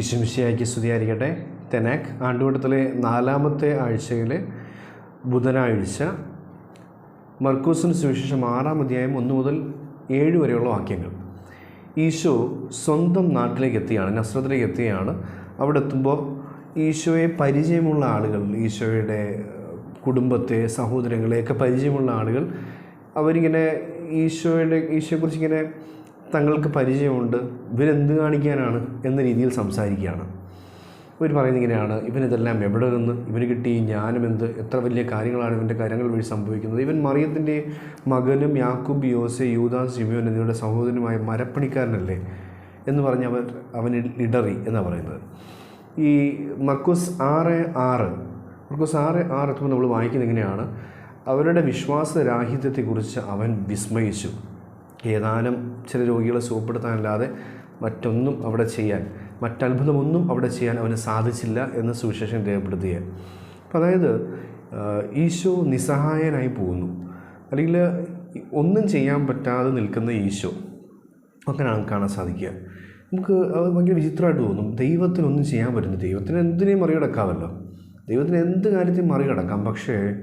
വിശംശിയാക്കി സ്തുതിയായിരിക്കട്ടെ. തെനാക്ക് ആണ്ടുവട്ടത്തിലെ നാലാമത്തെ ആഴ്ചയിലെ ബുധനാഴ്ച മർക്കൂസിന് സുവിശേഷം ആറാം അധ്യായം ഒന്ന് മുതൽ ഏഴ് വരെയുള്ള വാക്യങ്ങൾ. ഈശോ സ്വന്തം നാട്ടിലേക്ക് എത്തിയാണ് നസ്രത്തിലേക്ക് എത്തിയാണ്. അവിടെ എത്തുമ്പോൾ ഈശോയെ പരിചയമുള്ള ആളുകൾ ഈശോയുടെ കുടുംബത്തെ സഹോദരങ്ങളെയൊക്കെ പരിചയമുള്ള ആളുകൾ അവരിങ്ങനെ ഈശോയുടെ ഈശോയെക്കുറിച്ച് ഇങ്ങനെ തങ്ങൾക്ക് പരിചയമുണ്ട്. ഇവരെന്ത് കാണിക്കാനാണ് എന്ന രീതിയിൽ സംസാരിക്കുകയാണ്. ഇവർ പറയുന്നത് ഇങ്ങനെയാണ്. ഇവനിതെല്ലാം എവിടെ നിന്ന്? ഇവന് കിട്ടി ഈ ജ്ഞാനം എന്ത്? എത്ര വലിയ കാര്യങ്ങളാണ് ഇവന്റെ കാര്യങ്ങൾ വഴി സംഭവിക്കുന്നത്? ഇവൻ മറിയത്തിന്റെ മകനും യാക്കൂബ് യോസെ യൂദാ സിമിയോൻ എന്നിവരുടെ സഹോദരനുമായ മരപ്പണിക്കാരനല്ലേ എന്ന് പറഞ്ഞ് അവർ അവൻ ഇടറി എന്നാണ് പറയുന്നത്. ഈ മർക്കൂസ് ആറ് ആറ് മർക്കൂസ് ആറ് ആറ് എത്തുമ്പോൾ നമ്മൾ വായിക്കുന്നത് എങ്ങനെയാണ് അവരുടെ വിശ്വാസരാഹിത്യത്തെക്കുറിച്ച് അവൻ വിസ്മയിച്ചു. ഏതാനും ചില രോഗികളെ സുഖപ്പെടുത്താനല്ലാതെ മറ്റൊന്നും അവിടെ ചെയ്യാൻ മറ്റത്ഭുതമൊന്നും അവിടെ ചെയ്യാൻ അവന് സാധിച്ചില്ല എന്ന് സുവിശേഷം രേഖപ്പെടുത്തുക അപ്പം അതായത് ഈശോ നിസ്സഹായനായി പോകുന്നു. അല്ലെങ്കിൽ ഒന്നും ചെയ്യാൻ പറ്റാതെ നിൽക്കുന്ന ഈശോ. അങ്ങനെയാണ് കാണാൻ സാധിക്കുക. നമുക്ക് അത് ഭയങ്കര വിചിത്രമായിട്ട് തോന്നും. ദൈവത്തിനൊന്നും ചെയ്യാൻ പറ്റുന്നു ദൈവത്തിന് എന്തിനേയും മറികടക്കാമല്ലോ. ദൈവത്തിന് എന്ത് കാര്യത്തെയും മറികടക്കാം. പക്ഷേ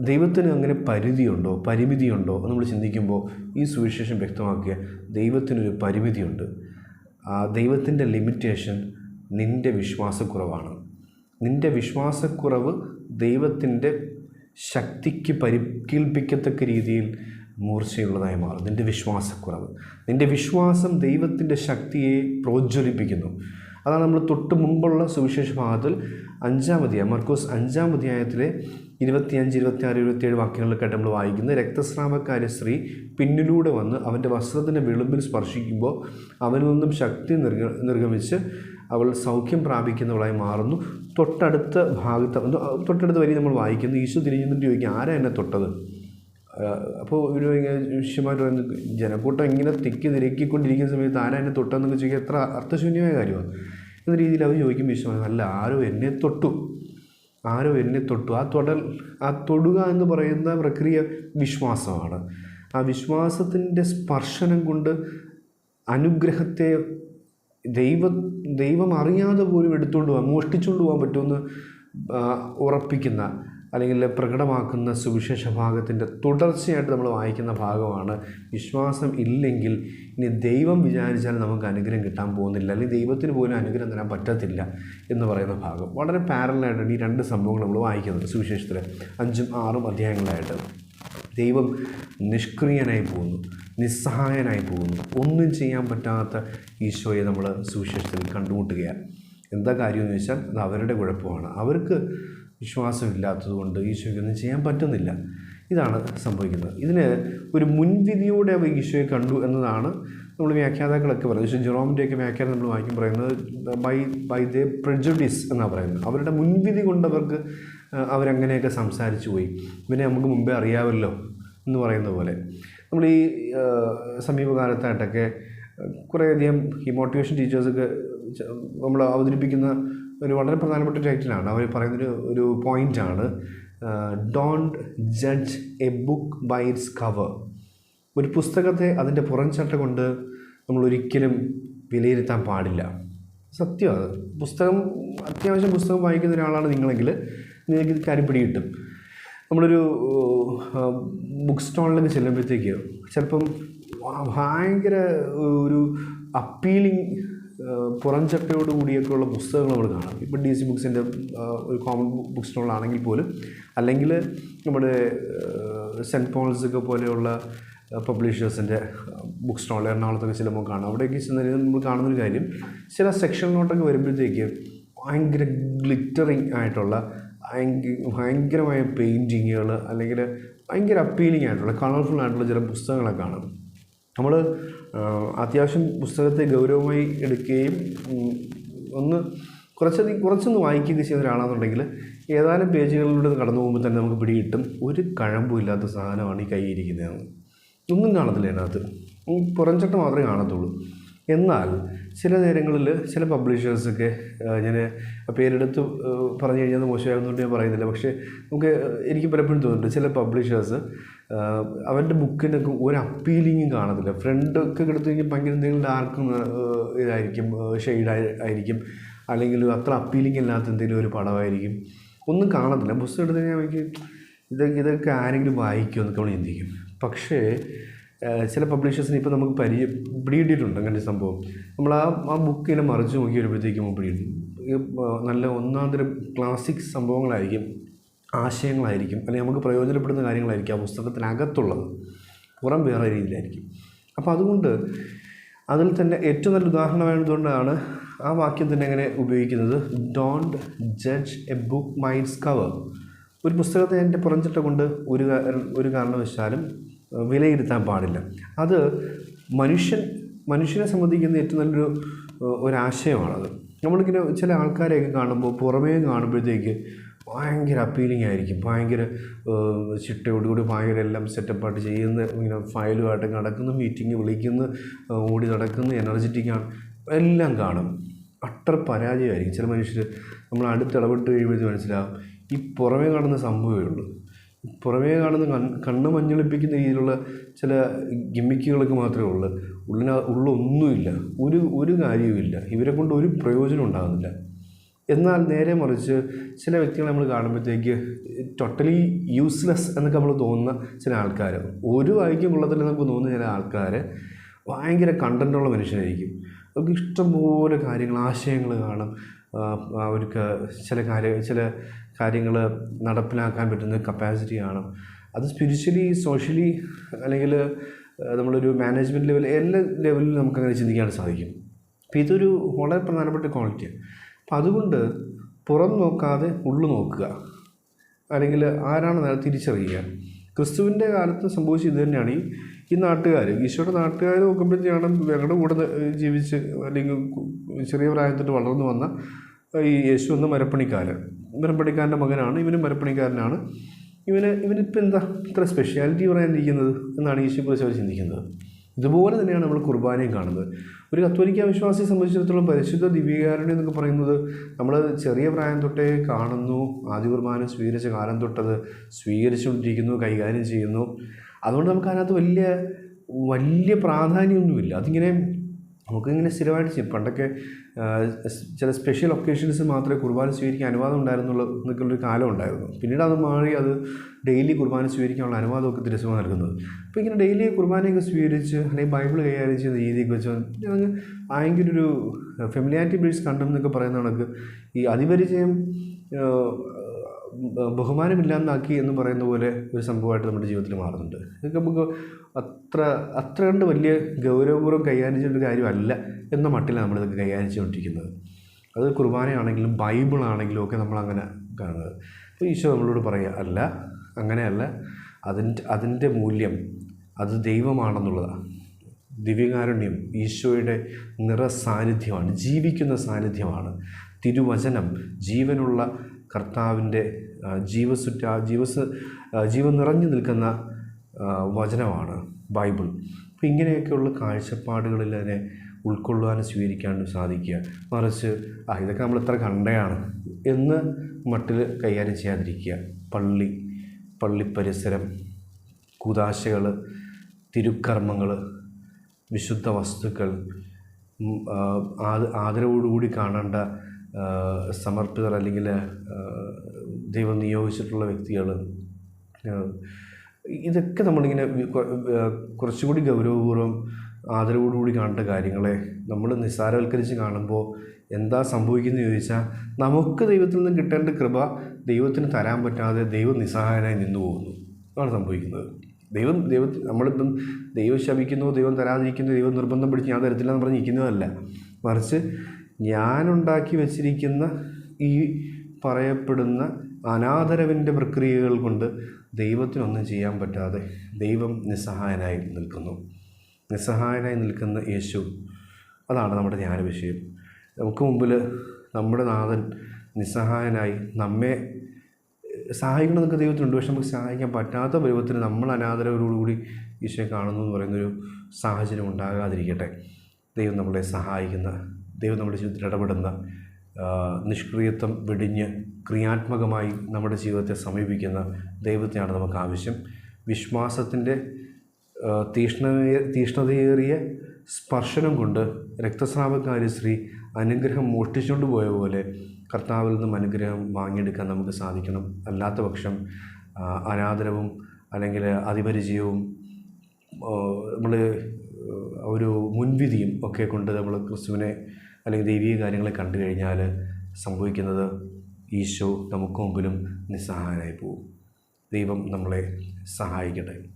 ദൈവത്തിന് അങ്ങനെ പരിധിയുണ്ടോ? പരിമിതിയുണ്ടോ? എന്ന് നമ്മൾ ചിന്തിക്കുമ്പോൾ ഈ സുവിശേഷം വ്യക്തമാക്കിയ ദൈവത്തിനൊരു പരിമിതിയുണ്ട്. ആ ദൈവത്തിന്റെ ലിമിറ്റേഷൻ നിന്റെ വിശ്വാസക്കുറവാണ്. നിന്റെ വിശ്വാസക്കുറവ് ദൈവത്തിന്റെ ശക്തിക്ക് പരിക്കേൽപ്പിക്കത്തക്ക രീതിയിൽ മൂർച്ചയുള്ളതായി മാറും. നിന്റെ വിശ്വാസക്കുറവ്. നിന്റെ വിശ്വാസം ദൈവത്തിന്റെ ശക്തിയെ പ്രോജ്വലിപ്പിക്കുന്നു. അതാണ് നമ്മൾ തൊട്ട് മുമ്പുള്ള സുവിശേഷ ഭാഗത്തിൽ അഞ്ചാം അധ്യായം മർക്കോസ് അഞ്ചാം അധ്യായത്തിലെ ഇരുപത്തിയഞ്ച് ഇരുപത്തിയാറ് ഇരുപത്തിയേഴ് വാക്യങ്ങളിലൊക്കെ നമ്മൾ വായിക്കുന്നത് രക്തസ്രാവക്കാരി സ്ത്രീ പിന്നിലൂടെ വന്ന് അവന്റെ വസ്ത്രത്തിന്റെ വിളുമ്പിൽ സ്പർശിക്കുമ്പോൾ അവനിൽ നിന്നും ശക്തി നിർഗ നിർഗമിച്ച് അവൾ സൗഖ്യം പ്രാപിക്കുന്നവളായി മാറുന്നു. തൊട്ടടുത്ത ഭാഗത്ത് തൊട്ടടുത്ത വരി നമ്മൾ വായിക്കുന്നു. ഈശോ തിരിഞ്ഞിട്ട് ചോദിക്കും ആരാ എന്നെ തൊട്ടത്? അപ്പോൾ ഒരു പറയുന്നത് ജനക്കൂട്ടം ഇങ്ങനെ തിക്കി നിരക്കിക്കൊണ്ടിരിക്കുന്ന സമയത്ത് ആരാ എന്നെ തൊട്ടെന്നൊക്കെ ചോദിക്കുക എത്ര അർത്ഥശൂന്യമായ കാര്യമാണ്. എന്ന രീതിയിൽ അവർ ചോദിക്കും ഈശോ അല്ല ആരോ എന്നെ തൊട്ടു. ആരോ എന്നെ തൊട്ടു. ആ തൊടൽ ആ തൊടുക എന്ന് പറയുന്ന പ്രക്രിയ വിശ്വാസമാണ്. ആ വിശ്വാസത്തിന്റെ സ്പർശനം കൊണ്ട് അനുഗ്രഹത്തെ ദൈവ ദൈവം അറിയാതെ പോലും എടുത്തുകൊണ്ട് പോകാൻ മോഷ്ടിച്ചുകൊണ്ട് പോകാൻ പറ്റുമെന്ന് ഉറപ്പിക്കുന്ന അല്ലെങ്കിൽ പ്രകടമാക്കുന്ന സുവിശേഷ ഭാഗത്തിന്റെ തുടർച്ചയായിട്ട് നമ്മൾ വായിക്കുന്ന ഭാഗമാണ്. വിശ്വാസം ഇല്ലെങ്കിൽ ഇനി ദൈവം വിചാരിച്ചാൽ നമുക്ക് അനുഗ്രഹം കിട്ടാൻ പോകുന്നില്ല. അല്ലെങ്കിൽ ദൈവത്തിന് പോലും അനുഗ്രഹം തരാൻ പറ്റത്തില്ല എന്ന് പറയുന്ന ഭാഗം. വളരെ പാരലായിട്ടാണ് ഈ രണ്ട് സംഭവങ്ങൾ നമ്മൾ വായിക്കുന്നത് സുവിശേഷത്തിൽ അഞ്ചും ആറും അധ്യായങ്ങളായിട്ട്. ദൈവം നിഷ്ക്രിയനായി പോകുന്നു നിസ്സഹായനായി പോകുന്നു. ഒന്നും ചെയ്യാൻ പറ്റാത്ത ഈശോയെ നമ്മൾ സുവിശേഷത്തിൽ കണ്ടുമുട്ടുകയാണ്. എന്താ കാര്യമെന്ന് വെച്ചാൽ അത് അവരുടെ കുഴപ്പമാണ്. അവർക്ക് വിശ്വാസമില്ലാത്തതുകൊണ്ട് ഈശോയ്ക്കൊന്നും ചെയ്യാൻ പറ്റുന്നില്ല. ഇതാണ് സംഭവിക്കുന്നത്. ഇതിന് ഒരു മുൻവിധിയോടെ അവർ ഈശോയെ കണ്ടു എന്നതാണ് നമ്മൾ വ്യാഖ്യാതാക്കളൊക്കെ പറയുന്നത്. പക്ഷേ ജെറോമിന്റെയൊക്കെ വ്യാഖ്യാനം നമ്മൾ വായിക്കും പറയുന്നത് ബൈ ബൈ ദ പ്രജുഡിസ് എന്നാണ് പറയുന്നത്. അവരുടെ മുൻവിധി കൊണ്ട് അവർക്ക് അവരങ്ങനെയൊക്കെ സംസാരിച്ചു പോയി. പിന്നെ നമുക്ക് മുമ്പേ അറിയാമല്ലോ എന്ന് പറയുന്ന പോലെ. നമ്മൾ ഈ സമീപകാലത്തായിട്ടൊക്കെ കുറേയധികം ഈ മോട്ടിവേഷൻ ടീച്ചേഴ്സൊക്കെ നമ്മൾ അവതരിപ്പിക്കുന്ന ഒരു വളരെ പ്രധാനപ്പെട്ട ടൈറ്റിലാണ് അവർ പറയുന്നൊരു ഒരു പോയിന്റാണ് don't judge a book by its cover ഒരു പുസ്തകത്തെ അതിന്റെ പുറംചട്ട കൊണ്ട് നമ്മൾ ഒരിക്കലും വിലയിരുത്താൻ പാടില്ല. സത്യം അത്. പുസ്തകം അത്യാവശ്യം പുസ്തകം വായിക്കുന്ന ഒരാളാണ് നിങ്ങളെങ്കിൽ നിങ്ങൾക്ക് ഇത് കാര്യം പിടികിട്ടും നമ്മളൊരു ബുക്ക് സ്റ്റാളിലേക്ക് ചെല്ലുമ്പോഴത്തേക്ക് ചിലപ്പം ഭയങ്കര ഒരു അപ്പീലിംഗ് പുറംചട്ടയോട് കൂടിയൊക്കെയുള്ള പുസ്തകങ്ങൾ നമ്മൾ കാണാം. ഇപ്പോൾ ഡി സി ബുക്സിന്റെ ഒരു കോമൺ ബുക്ക് സ്റ്റോളാണെങ്കിൽ പോലും അല്ലെങ്കിൽ നമ്മുടെ സെന്റ് പോൾസൊക്കെ പോലെയുള്ള പബ്ലിഷേഴ്സിന്റെ ബുക്ക് സ്റ്റോൾ എറണാകുളത്തൊക്കെ ചിലപ്പോൾ കാണാം. അവിടെയൊക്കെ ചെന്ന് നമ്മൾ കാണുന്നൊരു കാര്യം ചില സെക്ഷനിലോട്ടൊക്കെ വരുമ്പോഴത്തേക്ക് ഭയങ്കര ഗ്ലിറ്ററിങ് ആയിട്ടുള്ള ഭയങ്കരമായ പെയിന്റിങ്ങുകൾ അല്ലെങ്കിൽ ഭയങ്കര അപ്പീലിംഗ് ആയിട്ടുള്ള കളർഫുൾ ആയിട്ടുള്ള ചില പുസ്തകങ്ങളൊക്കെ കാണും നമ്മൾ അത്യാവശ്യം പുസ്തകത്തെ ഗൗരവമായി എടുക്കുകയും ഒന്ന് കുറച്ചധികം കുറച്ചൊന്ന് വായിക്കുകയൊക്കെ ചെയ്യുന്ന ഒരാളാണെന്നുണ്ടെങ്കിൽ ഏതാനും പേജുകളിലൂടെ കടന്നു പോകുമ്പോൾ തന്നെ നമുക്ക് പിടികിട്ടും. ഒരു കഴമ്പും ഇല്ലാത്ത സാധനമാണ് ഈ കൈയിരിക്കുന്നതെന്ന് ഒന്നും കാണത്തില്ല അതിനകത്ത് പുറംചട്ട മാത്രമേ കാണത്തുള്ളൂ. എന്നാൽ ചില നേരങ്ങളിൽ ചില പബ്ലിഷേഴ്സൊക്കെ ഞാൻ പേരെടുത്ത് പറഞ്ഞു കഴിഞ്ഞാൽ മോശമായിരുന്നു ഞാൻ പറയുന്നില്ല. പക്ഷേ നമുക്ക് എനിക്ക് പലപ്പോഴും തോന്നുന്നുണ്ട് ചില പബ്ലിഷേഴ്സ് അവന്റെ ബുക്കിനൊക്കെ ഒരു അപ്പീലിങ്ങും കാണത്തില്ല. ഫ്രണ്ട് ഒക്കെ എടുത്തു കഴിഞ്ഞാൽ ഭയങ്കര എന്തെങ്കിലും ഡാർക്ക് ഇതായിരിക്കും ഷെയ്ഡ് ആയിരിക്കും. അല്ലെങ്കിൽ അത്ര അപ്പീലിംഗ് അല്ലാത്ത എന്തെങ്കിലും ഒരു പടമായിരിക്കും. ഒന്നും കാണത്തില്ല. പുസ്തകം എടുത്തു കഴിഞ്ഞാൽ എനിക്ക് ഇത് ഇതൊക്കെ ആരെങ്കിലും വായിക്കുമോ എന്നൊക്കെ നമ്മൾ ചിന്തിക്കും. പക്ഷേ ചില പബ്ലിഷേഴ്സിന് ഇപ്പോൾ നമുക്ക് പരി പിടിയിട്ടിട്ടുണ്ട് അങ്ങനെ സംഭവം. നമ്മൾ ആ ആ ബുക്ക് ഇങ്ങനെ മറിച്ച് നോക്കി വരുമ്പോഴത്തേക്കും പിടിയിടും നല്ല ഒന്നാം തരം ക്ലാസിക് സംഭവങ്ങളായിരിക്കും. ആശയങ്ങളായിരിക്കും അല്ലെങ്കിൽ നമുക്ക് പ്രയോജനപ്പെടുന്ന കാര്യങ്ങളായിരിക്കും ആ പുസ്തകത്തിനകത്തുള്ളത്. പുറം വേറെ രീതിയിലായിരിക്കും. അപ്പോൾ അതുകൊണ്ട് അതിൽ തന്നെ ഏറ്റവും നല്ല ഉദാഹരണമായതുകൊണ്ടാണ് ആ വാക്യം തന്നെ എങ്ങനെ ഉപയോഗിക്കുന്നത്. Don't judge a book minds cover ഒരു പുസ്തകത്തെ എന്റെ പുറഞ്ചിട്ട കൊണ്ട് ഒരു ഒരു കാരണവശാലും വിലയിരുത്താൻ പാടില്ല. അത് മനുഷ്യൻ മനുഷ്യനെ സംബന്ധിക്കുന്ന ഏറ്റവും നല്ലൊരു ഒരാശയമാണത്. നമ്മളിങ്ങനെ ചില ആൾക്കാരെയൊക്കെ കാണുമ്പോൾ പുറമേ കാണുമ്പോഴത്തേക്ക് ഭയങ്കര അപ്പീലിംഗ് ആയിരിക്കും. ഭയങ്കര ചിട്ടയോടുകൂടി ഭയങ്കര എല്ലാം സെറ്റപ്പായിട്ട് ചെയ്യുന്ന ഇങ്ങനെ ഫയലുമായിട്ട് നടക്കുന്നു മീറ്റിംഗ് വിളിക്കുന്നു ഓടി നടക്കുന്നു എനർജറ്റിക്കാണ് എല്ലാം കാണും. അട്ടർ പരാജയമായിരിക്കും. ചില മനുഷ്യർ നമ്മൾ അടുത്ത് ഇടപെട്ട് കഴിയുമ്പോഴത്തേക്ക് മനസ്സിലാവും ഈ പുറമേ കാണുന്ന സംഭവമേ ഉള്ളൂ. പുറമേ കാണുന്ന കൺ കണ്ണ് മഞ്ഞളിപ്പിക്കുന്ന രീതിയിലുള്ള ചില ഗിമ്മിക്കുകളൊക്കെ മാത്രമേ ഉള്ളൂ. ഉള്ളിന ഉള്ളൊന്നുമില്ല. ഒരു ഒരു കാര്യവുമില്ല. ഇവരെ കൊണ്ട് ഒരു പ്രയോജനം ഉണ്ടാകുന്നില്ല. എന്നാൽ നേരെ മറിച്ച് ചില വ്യക്തികളെ നമ്മൾ കാണുമ്പോഴത്തേക്ക് ടോട്ടലി യൂസ്ലെസ് എന്നൊക്കെ നമ്മൾ തോന്നുന്ന ചില ആൾക്കാർ ഒരു വായിക്കും ഉള്ളതിൽ നമുക്ക് തോന്നുന്ന ചില ആൾക്കാർ ഭയങ്കര കണ്ടന്റുള്ള മനുഷ്യനായിരിക്കും അവർക്ക് ഇഷ്ടംപോലെ കാര്യങ്ങൾ ആശയങ്ങൾ കാണും. അവർക്ക് ചില കാര്യ ചില കാര്യങ്ങൾ നടപ്പിലാക്കാൻ പറ്റുന്ന കപ്പാസിറ്റി കാണും. അത് സ്പിരിച്വലി സോഷ്യലി അല്ലെങ്കിൽ നമ്മളൊരു മാനേജ്മെന്റ് ലെവൽ എല്ലാ ലെവലിലും നമുക്കങ്ങനെ ചിന്തിക്കാൻ സാധിക്കും. അപ്പോൾ ഇതൊരു വളരെ പ്രധാനപ്പെട്ട ക്വാളിറ്റിയാണ് അതുകൊണ്ട് പുറം നോക്കാതെ ഉള്ളു നോക്കുക. അല്ലെങ്കിൽ ആരാണ് നേരെ തിരിച്ചറിയുക. ക്രിസ്തുവിന്റെ കാലത്ത് സംഭവിച്ചത് ഇത് തന്നെയാണ്. ഈ ഈ നാട്ടുകാർ ഈശോയുടെ നാട്ടുകാർ നോക്കുമ്പോഴത്തേക്കാണ് ഞങ്ങളുടെ കൂടെ ജീവിച്ച് അല്ലെങ്കിൽ ചെറിയ പ്രായത്തിൽ വളർന്നു വന്ന ഈ യേശു എന്ന മരപ്പണിക്കാരൻ. മരപ്പണിക്കാരന്റെ മകനാണ് ഇവനും മരപ്പണിക്കാരനാണ്. ഇവന് ഇവനിപ്പോൾ എന്താ ഇത്ര സ്പെഷ്യാലിറ്റി പറയാനിരിക്കുന്നത്? എന്നാണ് ഈശോയെക്കുറിച്ച് അവർ ചിന്തിക്കുന്നത്. ഇതുപോലെ തന്നെയാണ് നമ്മൾ കുർബാനയും കാണുന്നത്. ഒരു കത്തോലിക്ക വിശ്വാസിയെ സംബന്ധിച്ചിടത്തോളം പരിശുദ്ധ ദിവ്യകാരുണ്യം എന്നൊക്കെ പറയുന്നത് നമ്മൾ ചെറിയ പ്രായം തൊട്ടേ കാണുന്നു. ആദ്യ കുർബാന സ്വീകരിച്ച കാലം തൊട്ടത് സ്വീകരിച്ചുകൊണ്ടിരിക്കുന്നു കൈകാര്യം ചെയ്യുന്നു. അതുകൊണ്ട് നമുക്ക് അതിനകത്ത് വലിയ വലിയ പ്രാധാന്യമൊന്നുമില്ല. അതിങ്ങനെ നമുക്കിങ്ങനെ സ്ഥിരമായിട്ട് ചെയ്യും. പണ്ടൊക്കെ ചില സ്പെഷ്യൽ ഒക്കേഷൻസ് മാത്രമേ കുർബാന സ്വീകരിക്കാൻ അനുവാദം ഉണ്ടായിരുന്നുള്ളൂ എന്നൊക്കെയുള്ളൊരു കാലം ഉണ്ടായിരുന്നു. പിന്നീട് അത് മാറി അത് ഡെയിലി കുർബാന സ്വീകരിക്കാനുള്ള അനുവാദമൊക്കെ തിരുസഭ നൽകുന്നത് അപ്പോൾ ഇങ്ങനെ ഡെയിലി കുർബാനയൊക്കെ സ്വീകരിച്ച് അല്ലെങ്കിൽ ബൈബിൾ കൈകാര്യം ചെയ്യുന്ന രീതിയൊക്കെ വെച്ച് ഞങ്ങൾ ഭയങ്കര ഒരു ഫെമിലിയാരിറ്റി ബിൽസ് കണ്ടം എന്നൊക്കെ പറയുന്ന കണക്ക് ഈ അതിപരിചയം ബഹുമാനമില്ലാന്നാക്കി എന്ന് പറയുന്ന പോലെ ഒരു സംഭവമായിട്ട് നമ്മുടെ ജീവിതത്തിൽ മാറുന്നുണ്ട്. ഇതൊക്കെ നമുക്ക് അത്ര അത്ര കണ്ട് വലിയ ഗൗരവപൂർവം കൈകാര്യം ചെയ്യുന്ന കാര്യമല്ല എന്ന മട്ടിലാണ് നമ്മളിതൊക്കെ കൈകാര്യം ചെയ്തുകൊണ്ടിരിക്കുന്നത് അത് കുർബാനയാണെങ്കിലും ബൈബിളാണെങ്കിലും ഒക്കെ നമ്മളങ്ങനെ കാണുന്നത്. അപ്പോൾ ഈശോ നമ്മളോട് പറയുക അല്ല അങ്ങനെയല്ല. അതിന്റെ അതിന്റെ മൂല്യം അത് ദൈവമാണെന്നുള്ളതാണ് ദിവ്യകാരുണ്യം ഈശോയുടെ നിറസാന്നിധ്യമാണ് ജീവിക്കുന്ന സാന്നിധ്യമാണ്. തിരുവചനം ജീവനുള്ള കർത്താവിന്റെ ജീവസുറ്റ ജീവസ് ജീവൻ നിറഞ്ഞു നിൽക്കുന്ന വചനമാണ് ബൈബിൾ. അപ്പോൾ ഇങ്ങനെയൊക്കെയുള്ള കാഴ്ചപ്പാടുകളിൽ അതിനെ ഉൾക്കൊള്ളുവാനും സ്വീകരിക്കാനും സാധിക്കുക. മറിച്ച് ആ ഇതൊക്കെ നമ്മൾ എത്ര കണ്ടയാണ് എന്ന് മട്ടിൽ കൈകാര്യം ചെയ്യാതിരിക്കുക. പള്ളി പള്ളി പരിസരം കൂതാശകൾ തിരുക്കർമ്മങ്ങൾ വിശുദ്ധ വസ്തുക്കൾ ആദരവോടുകൂടി കാണേണ്ട സമർപ്പിതർ അല്ലെങ്കിൽ ദൈവം നിയോഗിച്ചിട്ടുള്ള വ്യക്തികൾ ഇതൊക്കെ നമ്മളിങ്ങനെ കുറച്ചുകൂടി ഗൗരവപൂർവം ആദരവോടുകൂടി കാണേണ്ട കാര്യങ്ങളെ നമ്മൾ നിസ്സാരവൽക്കരിച്ച് കാണുമ്പോൾ എന്താ സംഭവിക്കുന്നത് ചോദിച്ചാൽ നമുക്ക് ദൈവത്തിൽ നിന്ന് കിട്ടേണ്ട കൃപ ദൈവത്തിന് തരാൻ പറ്റാതെ ദൈവം നിസ്സഹായനായി നിന്നു പോകുന്നു. അതാണ് സംഭവിക്കുന്നത്. ദൈവം ദൈവം നമ്മളിപ്പം ദൈവം ശപിക്കുന്നു ദൈവം തരാതിരിക്കുന്നു ദൈവം നിർബന്ധം പിടിച്ച് ഞാൻ തരത്തില്ല എന്ന് പറഞ്ഞ് നിൽക്കുന്നതല്ല മറിച്ച് ഞാനുണ്ടാക്കി വച്ചിരിക്കുന്ന ഈ പറയപ്പെടുന്ന അനാദരവിന്റെ പ്രക്രിയകൾ കൊണ്ട് ദൈവത്തിനൊന്നും ചെയ്യാൻ പറ്റാതെ ദൈവം നിസ്സഹായനായി നിൽക്കുന്നു. നിസ്സഹായനായി നിൽക്കുന്ന യേശു അതാണ് നമ്മുടെ ധ്യാന വിഷയം നമുക്ക് മുമ്പിൽ നമ്മുടെ നാഥൻ നിസ്സഹായനായി നമ്മെ സഹായിക്കണമെന്നൊക്കെ ദൈവത്തിനുണ്ട്. പക്ഷെ നമുക്ക് സഹായിക്കാൻ പറ്റാത്ത പരുവത്തിൽ നമ്മൾ അനാദരവരോടുകൂടി ഈശോയെ കാണുന്നു എന്ന് പറയുന്നൊരു സാഹചര്യം ഉണ്ടാകാതിരിക്കട്ടെ. ദൈവം നമ്മളെ സഹായിക്കുന്ന ദൈവം നമ്മുടെ ജീവിതത്തിൽ ഇടപെടുന്ന നിഷ്ക്രിയത്വം വെടിഞ്ഞ് ക്രിയാത്മകമായി നമ്മുടെ ജീവിതത്തെ സമീപിക്കുന്ന ദൈവത്തെയാണ് നമുക്ക് ആവശ്യം. വിശ്വാസത്തിന്റെ തീഷ്ണ തീഷ്ണതയേറിയ സ്പർശനം കൊണ്ട് രക്തസ്രാവക്കാരി സ്ത്രീ അനുഗ്രഹം മോഷ്ടിച്ചുകൊണ്ട് പോയ പോലെ കർത്താവിൽ നിന്നും അനുഗ്രഹം വാങ്ങിയെടുക്കാൻ നമുക്ക് സാധിക്കണം. അല്ലാത്ത പക്ഷം അനാദരവും അല്ലെങ്കിൽ അതിപരിചയവും നമ്മൾ ഒരു മുൻവിധിയും ഒക്കെ കൊണ്ട് നമ്മൾ ക്രിസ്തുവിനെ അല്ലെങ്കിൽ ദൈവിക കാര്യങ്ങളെ കണ്ടു കഴിഞ്ഞാൽ സംഭവിക്കുന്നത് ഈശോ നമുക്ക് മുമ്പിലും നിസ്സഹായനായി പോകും ദൈവം നമ്മളെ സഹായിക്കട്ടെ.